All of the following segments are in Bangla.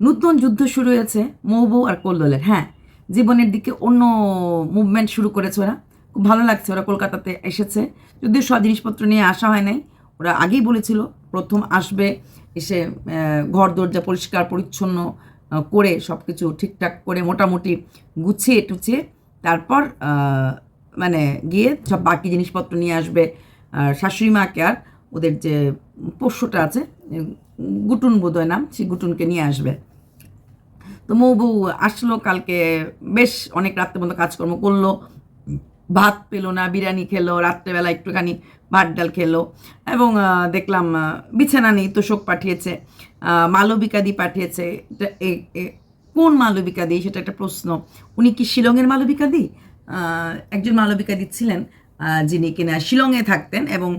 নতুন যুদ্ধ শুরু হয়েছে মৌবউ আর কোলদলের হ্যাঁ জীবনের দিকে অন্য মুভমেন্ট শুরু করেছে ওরা। খুব ভালো লাগছে ওরা কলকাতাতে এসেছে। যদিও সব জিনিসপত্র নিয়ে আসা হয় নাই, ওরা আগেই বলেছিল প্রথম আসবে, এসে ঘর দরজা পরিষ্কার, পরিচ্ছন্ন করে সব কিছু ঠিকঠাক করে মোটামুটি গুছিয়ে টুছিয়ে তারপর মানে গিয়ে সব বাকি জিনিসপত্র নিয়ে আসবে। আর শাশুড়ি মাকে আর ওদের যে পোষ্যটা আছে গুটুন বোধহয় নাম, সেই গুটুনকে নিয়ে আসবে। তো মৌ বউ আসলো, কালকে বেশ অনেক রাত্রে মতো কাজকর্ম করল, ভাত পেল না, বিরিয়ানি খেলো, রাত্রেবেলা একটুখানি ভাত ডাল খেলো, এবং দেখলাম বিছানা নেই, তোষক পাঠিয়েছে মালবিকাদি পাঠিয়েছে কোন মালবিকাদি সেটা একটা প্রশ্ন। উনি কি শিলংয়ের মালবিকাদি একজন মালবিকাদি ছিলেন যিনি কিনা শিলংয়ে থাকতেন এবং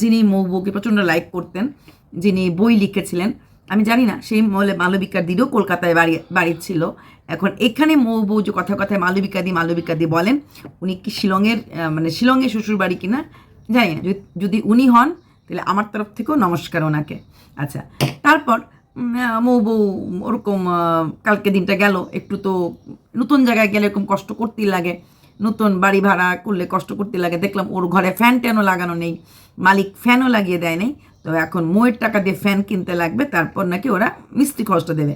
যিনি মৌ বউকে প্রচণ্ড লাইক করতেন। যিনি বই লিখেছিলেন, আমি জানি না, সেই মলে মালবিকার দিদিও কলকাতায় বাড়ি বাড়ি ছিল। এখন এখানে মৌ বউ যে কথা কথায় মালবিকা দি মালবিকা দি বলেন, উনি কি শিলংয়ের মানে শিলংয়ে শ্বশুর বাড়ি কিনা জানি না, যদি- উনি হন, তাহলে আমার তরফ থেকেও নমস্কার ওনাকে। আচ্ছা তারপর মৌ বউ ওরকম কালকে দিনটা গেল, একটু তো নতুন জায়গায় গেলে এরকম কষ্ট করতেই লাগে। নতুন বাড়ি ভাড়া করলে কষ্ট করতে লাগে। দেখলাম ওর ঘরে ফ্যান ট্যানও লাগানো নেই, মালিক ফ্যানও লাগিয়ে দেয় নেই। তো এখন মোয়ের টাকা দিয়ে ফ্যান কিনতে লাগবে, তারপর নাকি ওরা মিস্ত্রি খরচটা দেবে।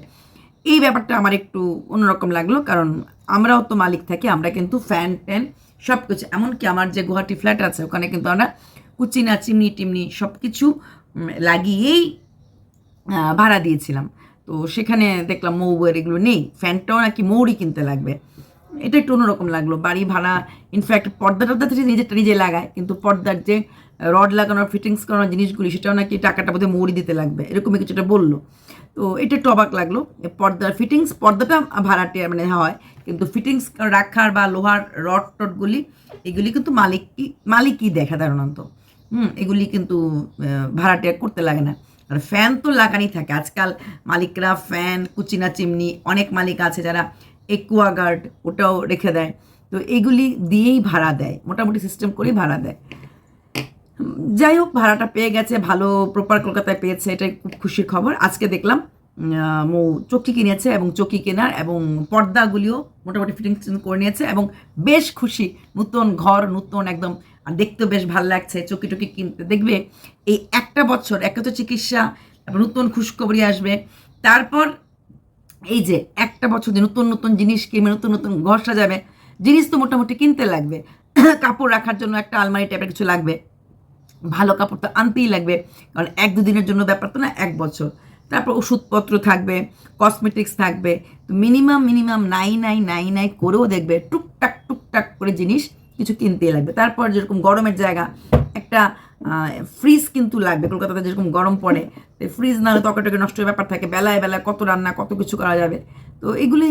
এই ব্যাপারটা আমার একটু অন্যরকম লাগল, কারণ আমরাও তো মালিক থাকি, আমরা কিন্তু ফ্যান, ট্যান সব কিছু এমনকি আমার যে গুয়াহাটি ফ্ল্যাট আছে, ওখানে কিন্তু আমরা কুচিনা, চিমনি, টিমনি সব কিছু লাগিয়েই ভাড়া দিয়েছিলাম। তো সেখানে দেখলাম মৌ এগুলো নেই, ফ্যানটাও নাকি মৌরই কিনতে লাগবে। এটা একটু অন্যরকম লাগল। বাড়ি ভাড়া ইনফ্যাক্ট পর্দা টর্দা থেকে নিজেরটা নিজে লাগায় কিন্তু পর্দার যে রড লাগানোর ফিটিংস করানোর জিনিসগুলি সেটাও নাকি টাকাটা বোধহয় মৌরি দিতে লাগবে এরকমই কিছুটা বলল। তো এটা একটু অবাক লাগল পর্দার ফিটিংস পর্দাটা ভাড়াটে মানে হয় কিন্তু ফিটিংস রাখার বা লোহার রড টডগুলি এগুলি কিন্তু মালিকই মালিকই দেখে সাধারণত। হুম এগুলি কিন্তু আহ, ভাড়াটিয়া করতে লাগে না। আর ফ্যান তো লাগানি থাকে। আজকাল মালিকরা ফ্যান কুচিনা চিমনি অনেক মালিক আছে যারা একুয়া গার্ড ওটাও রেখে দেয়। তো এগুলি দিয়েই ভাড়া দেয়, মোটামুটি সিস্টেম করেই ভাড়া দেয়। যাই হোক, ভাড়াটা পেয়ে গেছে, ভালো প্রপার কলকাতায় পেয়েছে, এটাই খুব খুশির খবর। আজকে দেখলাম মৌ চকি কিনেছে এবং চকি কেনার এবং পর্দাগুলিও মোটামুটি ফিটিং করে নিয়েছে এবং বেশ খুশি, নতুন ঘর, নতুন একদম, আর দেখতেও বেশ ভালো লাগছে, চকি টকি কিনতে। দেখবে, এই একটা বছর একে তো চিকিৎসা নতুন খুশখবরি আসবে। তারপর, এই যে একটা বছর যে নতুন নতুন জিনিস কিনবে, নতুন নতুন ঘর সাজাবে, জিনিস তো মোটামুটি কিনতে লাগবে। কাপড় রাখার জন্য একটা আলমারি টাইপের কিছু লাগবে। ভালো কাপড় তো আনতেই লাগবে, কারণ এক দুদিনের জন্য ব্যাপার তো না, এক বছর। তারপর ওষুধপত্র থাকবে কসমেটিক্স থাকবে, তো মিনিমাম মিনিমাম নাই নাই নাই নাই করেও দেখবে, টুকটাক টুকটাক করে জিনিস কিছু কিনতেই লাগবে। তারপর যেরকম গরমের জায়গা, একটা ফ্রিজ কিন্তু লাগবে, কলকাতাতে যেরকম গরম পড়ে ফ্রিজ না হলে নষ্ট হয়ে ব্যাপার থাকে, বেলায় বেলায় কত রান্না, কত কিছু করা যাবে। তো এগুলি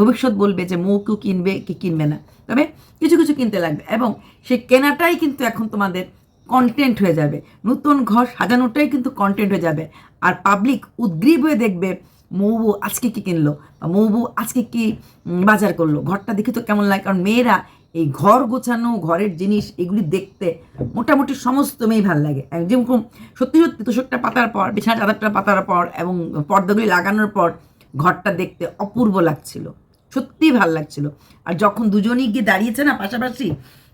ভবিষ্যৎ বলবে যে মৌ কেউ কিনবে কি কিনবে না। তবে কিছু কিছু কিনতে লাগবে এবং সেই কেনাটাই কিন্তু এখন তোমাদের কন্টেন্ট হয়ে যাবে। নতুন ঘর সাজানোটাই কিন্তু কন্টেন্ট হয়ে যাবে। আর পাবলিক উদ্গ্রীব হয়ে দেখবে মৌবু আজকে কি কিনলো বা মৌবু আজকে কি বাজার করল। ঘরটা দেখে তো কেমন লাগে? কারণ মেয়েরা এই ঘর গোছানো, ঘরের জিনিস, এগুলি দেখতে মোটামুটি সমস্ত মেয়েই ভালো লাগে। যেরকম সত্যি সত্যি তোষকটা পাতার পর, বিছানা চাদরটা পাতার পর এবং পর্দাগুলি লাগানোর পর ঘরটা দেখতে অপূর্ব লাগছিল। সত্যিই ভালো লাগছিল। আর যখন দুজনেই গিয়ে দাঁড়িয়েছে না পাশাপাশি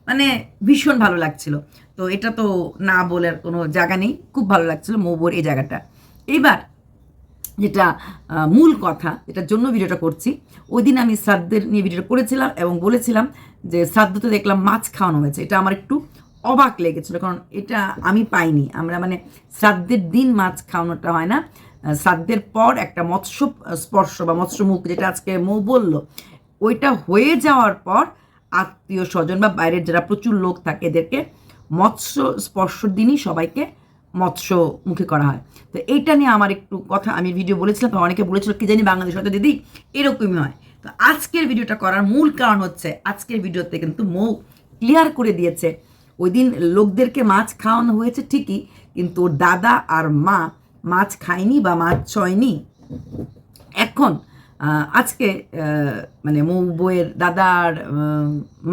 মানে ভীষণ ভালো লাগছিল। তো এটা তো না বলার কোনো জায়গা নেই। খুব ভালো লাগছিল মৌবোর এই জায়গাটা। এইবার যেটা মূল কথা, এটার জন্য ভিডিওটা করছি। ওই দিন আমি শ্রাদ্ধের নিয়ে ভিডিওটা করেছিলাম এবং বলেছিলাম যে শ্রাদ্ধতে দেখলাম মাছ খাওয়ানো হয়েছে। এটা আমার একটু অবাক লেগেছিলো কারণ এটা আমি পাইনি। আমরা মানে শ্রাদ্ধের দিন মাছ খাওয়ানোটা হয় না। শ্রাদ্ধের পর একটা মৎস্য স্পর্শ বা মৎস্যমুখ যেটা আজকে মৌ বলল, ওইটা হয়ে যাওয়ার পর আত্মীয় স্বজন বা বাইরের যারা প্রচুর লোক থাকে এদেরকে মৎস্য স্পর্শর দিনই সবাইকে মৎস্য মুখে করা হয়। তো এইটা নিয়ে আমার একটু কথা, আমি ভিডিও বলেছিলাম অনেকে বলেছিল, কি জানি বাংলাদেশ হয়তো দিদি এরকমই হয়। তো আজকের ভিডিওটা করার মূল কারণ হচ্ছে, আজকের ভিডিওতে কিন্তু মৌ ক্লিয়ার করে দিয়েছে। ওই দিন লোকদেরকে মাছ খাওয়ানো হয়েছে ঠিকই, কিন্তু ওর দাদা আর মা মাছ খায়নি বা মাছ ছয়নি। এখন আজকে মানে মৌ বইয়ের দাদার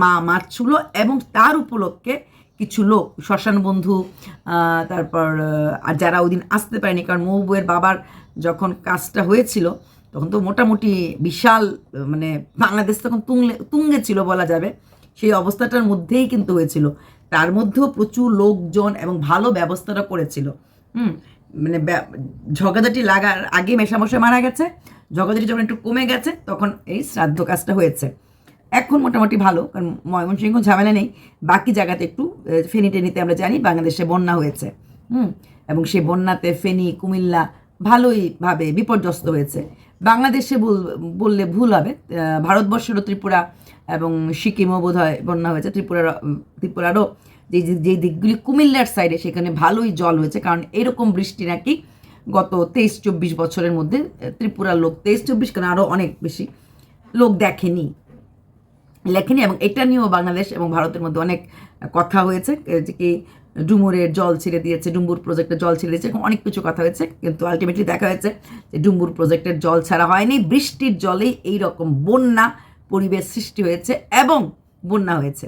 মা মাছ মারছিল এবং তার উপলক্ষে কিছু লোক, শ্মশান বন্ধু তারপর আর যারা ওই দিন আসতে পারেনি, কারণ মৌ বইয়ের বাবার যখন কাজটা হয়েছিল, তখন তো মোটামুটি বিশাল মানে বাংলাদেশ তখন তুঙ্গে তুঙ্গে ছিল বলা যাবে। সেই অবস্থাটার মধ্যেই কিন্তু হয়েছিল। তার মধ্যেও প্রচুর লোকজন এবং ভালো ব্যবস্থাটা করেছিল। হুম মানে ঝগড়াঝাটি লাগার আগে মেশামশাই মারা গেছে। ঝগড়াঝাটি যখন একটু কমে গেছে, তখন এই শ্রাদ্ধ কাজটা হয়েছে। এখন মোটামুটি ভালো, কারণ ময়মনসিংহ ঝামেলা নেই। বাকি জায়গাতে একটু ফেনি টেনিতে আমরা জানি বাংলাদেশে বন্যা হয়েছে, হুম? এবং সেই বন্যাতে ফেনী, কুমিল্লা ভালোইভাবে বিপর্যস্ত হয়েছে। বাংলাদেশে বল- বললে ভুল হবে ভারতবর্ষেরও ত্রিপুরা এবং সিকিমও বোধ হয় বন্যা হয়েছে, ত্রিপুরার, ত্রিপুরারও যে- যে দিকগুলি কুমিল্লার সাইডে সেখানে ভালোই জল হয়েছে, কারণ এরকম বৃষ্টি নাকি গত তেইশ চব্বিশ বছরের মধ্যে ত্রিপুরার লোক তেইশ চব্বিশ কেন আরও অনেক বেশি লোক দেখেনি। লেখেনি এবং এটা নিয়েও বাংলাদেশ এবং ভারতের মধ্যে অনেক কথা হয়েছে। যে কি ডুমুরের জল ছেড়ে দিয়েছে ডুম্বুর প্রজেক্টের জল ছেড়ে দিয়েছে অনেক কিছু কথা হয়েছে। কিন্তু আলটিমেটলি দেখা হয়েছে যে ডুম্বুর প্রজেক্টের জল ছাড়া হয়নি, বৃষ্টির জলেই এই রকম বন্যা পরিবেশ সৃষ্টি হয়েছে এবং বন্যা হয়েছে।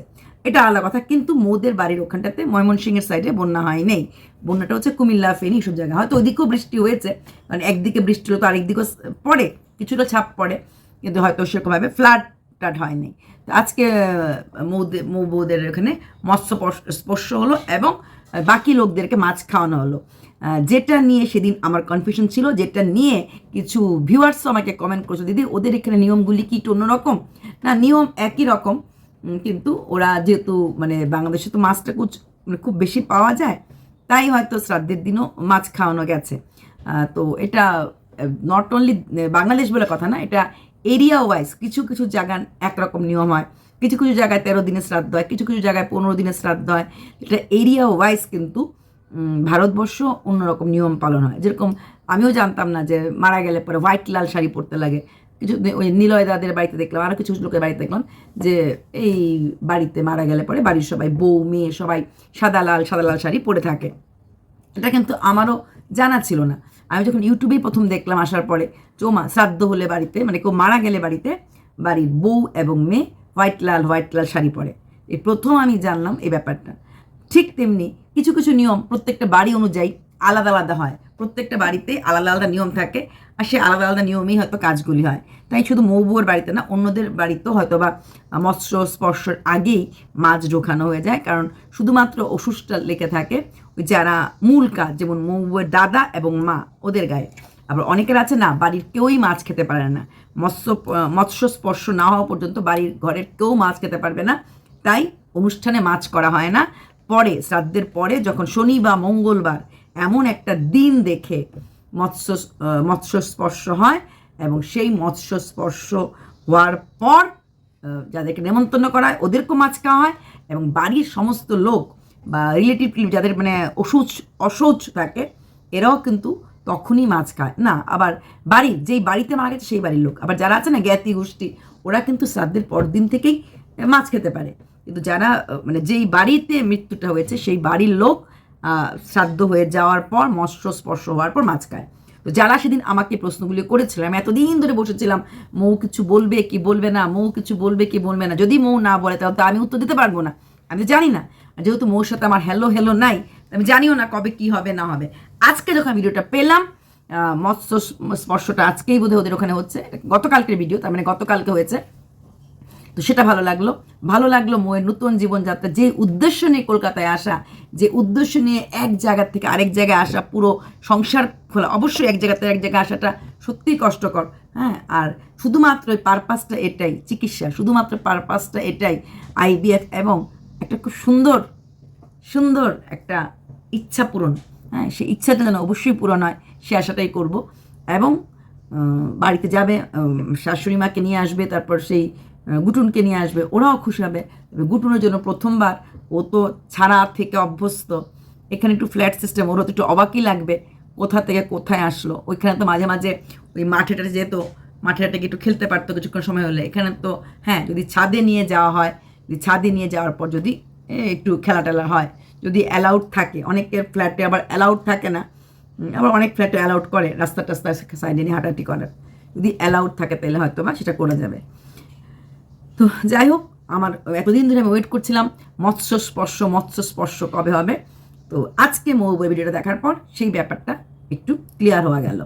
এটা আলাদা কথা, কিন্তু মোদের বাড়ির ওখানটাতে ময়মনসিংহের সাইডে বন্যা হয় নেই বন্যাটা হচ্ছে কুমিল্লা, ফেনী সব জায়গায়। হয়তো ওইদিকেও বৃষ্টি হয়েছে, কারণ একদিকে বৃষ্টি হলো তো আরেকদিকেও পড়ে, কিছুটা ছাপ পড়ে। কিন্তু হয়তো সেরকমভাবে ফ্লাড টাড হয়নি। আজকে মৌ বৌদের এখানে মৎস্য স্পর্শ হলো এবং বাকি লোকদেরকে মাছ খাওয়ানো হলো। যেটা নিয়ে সেদিন আমার কনফিউশন ছিল, যেটা নিয়ে কিছু ভিউয়ার্সও আমাকে কমেন্ট করেছে, দিদি, ওদের এখানে নিয়মগুলি কি একটু অন্যরকম? না, নিয়ম একই রকম কিন্তু ওরা যেহেতু মানে বাংলাদেশে তো মাছটা কুচ মানে খুব বেশি পাওয়া যায়, তাই হয়তো শ্রাদ্ধের দিনও মাছ খাওয়ানো গেছে। তো এটা নট অনলি বাংলাদেশ বলে কথা না, এটা এরিয়া ওয়াইজ কিছু কিছু জায়গায় একরকম নিয়ম হয়। কিছু কিছু জায়গায় তেরো দিনের শ্রাদ্ধ হয়, কিছু কিছু জায়গায় পনেরো দিনের শ্রাদ্ধ হয়। এটা এরিয়া ওয়াইজ কিন্তু ভারতবর্ষ অন্যরকম নিয়ম পালন হয়। যেরকম আমিও জানতাম না যে মারা গেলে পরে হোয়াইট লাল শাড়ি পরতে লাগে। কিছু ওই নিলয় দাদের বাড়িতে দেখলাম আরও কিছু লোকের বাড়িতে দেখলাম যে এই বাড়িতে মারা গেলে পরে বাড়ির সবাই বউ, মেয়ে সবাই সাদা লাল সাদা লাল শাড়ি পরে থাকে। এটা কিন্তু আমারও জানা ছিল না। আমি যখন ইউটিউবেই প্রথম দেখলাম আসার পরে, চোমা শ্রাদ্ধ হলে বাড়িতে মানে কেউ মারা গেলে বাড়িতে, বাড়ির বউ এবং মেয়ে হোয়াইট লাল হোয়াইট লাল শাড়ি পরে। এই প্রথম আমি জানলাম এই ব্যাপারটা। ঠিক তেমনি কিছু কিছু নিয়ম প্রত্যেকটা বাড়ি অনুযায়ী আলাদা আলাদা হয়। প্রত্যেকটা বাড়িতে আলাদা আলাদা নিয়ম থাকে আর সে আলাদা আলাদা নিয়মেই হয়তো কাজগুলি হয়। তাই শুধু মৌবুয়ের বাড়িতে না, অন্যদের বাড়িতেও হয়তো বা মৎস্য স্পর্শের আগেই মাছ ঢোকানো হয়ে যায়। কারণ শুধুমাত্র ওষুধটা লেগে থাকে যারা মূল কাজ, যেমন মৌবুয়ের দাদা এবং মা, ওদের গায়ে। আবার অনেকের আছে না, বাড়ির কেউই মাছ খেতে পারে না। মৎস্য মৎস্য স্পর্শ না হওয়া পর্যন্ত বাড়ির ঘরের কেউ মাছ খেতে পারবে না। তাই অনুষ্ঠানে মাছ করা হয় না। পরে, শ্রাদ্ধের পরে যখন শনি বা মঙ্গলবার এমন একটা দিন দেখে মৎস্য মৎস্য স্পর্শ হয় এবং সেই মৎস্য স্পর্শ হওয়ার পর যাদেরকে নেমন্তন্ন করা হয়, ওদেরকেও মাছ খাওয়া হয় এবং বাড়ির সমস্ত লোক বা রিলেটিভ যাদের মানে অসুচ, অসৌচ থাকে, এরাও কিন্তু তখনই মাছ খায়। না, আবার বাড়ির যেই বাড়িতে মারা গেছে সেই বাড়ির লোক। আবার যারা আছে না, জ্ঞাতি, গোষ্ঠী, ওরা কিন্তু শ্রাদ্ধের পর দিন থেকেই মাছ খেতে পারে। কিন্তু যারা মানে যেই বাড়িতে মৃত্যুটা হয়েছে, সেই বাড়ির লোক শ্রাদ্ধ হয়ে যাওয়ার পর মৎস্য স্পর্শ হওয়ার পর মাছ খায় তো যারা সেদিন আমাকে প্রশ্নগুলি করেছিলাম আমি এতদিন ধরে বসেছিলাম, মৌ কিছু বলবে কি বলবে না, মৌ কিছু বলবে কি বলবে না, যদি মৌ না বলে তাহলে তো আমি উত্তর দিতে পারব না। আমি তো জানি না যেহেতু মৌর সাথে আমার হ্যালো হ্যালো নাই আমি জানিও না কবে কি হবে, না হবে। আজকে যখন ভিডিওটা পেলাম মৎস্য স্পর্শটা আজকেই বোধহয় ওদের ওখানে হচ্ছে গতকালকের ভিডিও তার মানে গতকালকে হয়েছে। তো সেটা ভালো লাগল। ভালো লাগল মোয়ের নতুন জীবনযাত্রা, যে উদ্দেশ্য নিয়ে কলকাতায় আসা, যে উদ্দেশ্য নিয়ে এক জায়গা থেকে আরেক জায়গায় আসা, পুরো সংসার খোলা, অবশ্যই এক জায়গা থেকে এক জায়গায় আসাটা সত্যিই কষ্টকর হ্যাঁ? আর শুধুমাত্র ওই পারপাসটা এটাই, চিকিৎসা, শুধুমাত্র পারপাসটা এটাই আইবিএফ এবং একটা খুব সুন্দর সুন্দর একটা ইচ্ছা পূরণ হ্যাঁ? সেই ইচ্ছাটা যেন অবশ্যই পূরণ হয়, সে আশাটাই করব। এবং বাড়িতে যাবে শাশুড়ি মাকে নিয়ে আসবে, তারপর সেই গুটুনকে নিয়ে আসবে, ওরাও খুশি হবে। গুটুনের জন্য প্রথমবার ও তো ছাড়া থেকে অভ্যস্ত। এখানে একটু ফ্ল্যাট সিস্টেম ওরও তো একটু অবাকই লাগবে কোথা থেকে কোথায় আসলো। ওইখানে তো মাঝে মাঝে ওই মাঠেটাতে যেত মাঠেটাকে একটু খেলতে পারতো কিছুক্ষণ সময় হলে। এখানে তো হ্যাঁ যদি ছাদে নিয়ে যাওয়া হয়, যদি ছাদে নিয়ে যাওয়ার পর যদি একটু খেলা টেলা হয়, যদি অ্যালাউড থাকে, অনেকের ফ্ল্যাটে আবার অ্যালাউড থাকে না আবার অনেক ফ্ল্যাটে অ্যালাউড করে, রাস্তা টাস্তা সাইডে নিয়ে হাঁটাহাঁটি করার যদি অ্যালাউড থাকে তাহলে হয়তো বা সেটা করা যাবে। তো যাই হোক, আমার এতদিন ধরে আমি ওয়েট করছিলাম মৎস্য স্পর্শ মৎস্য স্পর্শ কবে হবে? তো আজকে মৌ ভিডিওটা দেখার পর সেই ব্যাপারটা একটু ক্লিয়ার হওয়া গেল।